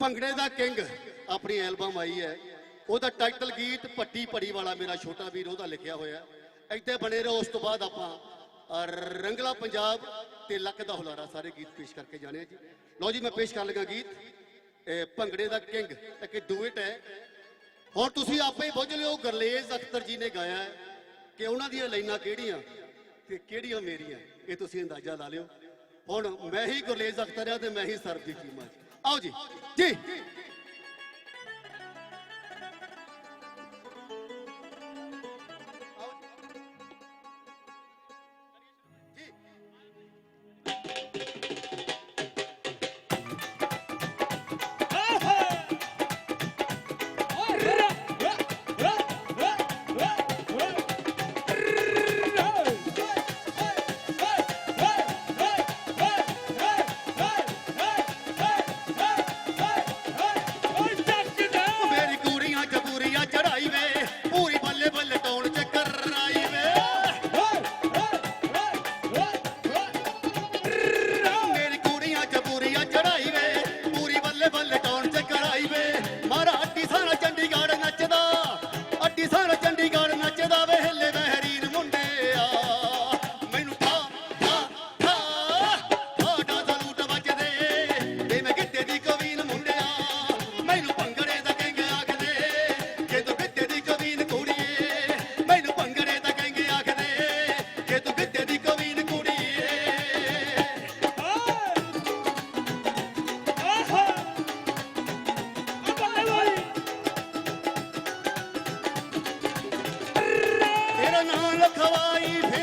ਭੰਗੜੇ ਦਾ ਕਿੰਗ। ਆਪਣੀ ਐਲਬਮ ਆਈ ਹੈ। ਉਹਦਾ ਟਾਈਟਲ ਗੀਤ ਪੱਟੀ ਪੜੀ ਵਾਲਾ ਮੇਰਾ ਛੋਟਾ ਵੀਰ ਉਹਦਾ ਲਿਖਿਆ ਹੋਇਆ ਇੱਥੇ ਬਣੇ ਰਹੋ, ਉਸ ਤੋਂ ਬਾਅਦ ਆਪਾਂ ਰੰਗਲਾ ਪੰਜਾਬ ਤੇ ਲੱਕ ਦਾ ਹੁਲਾਰਾ ਸਾਰੇ ਗੀਤ ਪੇਸ਼ ਕਰਕੇ ਜਾਣੇ ਜੀ। ਲਓ ਜੀ, ਮੈਂ ਪੇਸ਼ ਕਰ ਲੱਗਾ ਗੀਤ। ਭੰਗੜੇ ਦਾ ਕਿੰਗ ਇੱਕ ਡੂਇਟ ਹੈ। ਹੁਣ ਤੁਸੀਂ ਆਪੇ ਹੀ ਬੁੱਝ ਲਿਓ, ਗਰਲੇਜ਼ ਅਖਤਰ ਜੀ ਨੇ ਗਾਇਆ ਹੈ ਕਿ ਉਹਨਾਂ ਦੀਆਂ ਲਾਈਨਾਂ ਕਿਹੜੀਆਂ ਤੇ ਕਿਹੜੀਆਂ ਮੇਰੀਆਂ। ਇਹ ਤੁਸੀਂ ਅੰਦਾਜ਼ਾ ਲਾ ਲਿਓ। ਹੁਣ ਮੈਂ ਹੀ ਗੁਰਲੇਜ਼ ਅਖਤਰ ਆ ਤੇ ਮੈਂ ਹੀ ਸਰਬਜੀਤ ਚੀਮਾ ਜੀ। ਆਓ ਜੀ ਜੀ খাওয়াই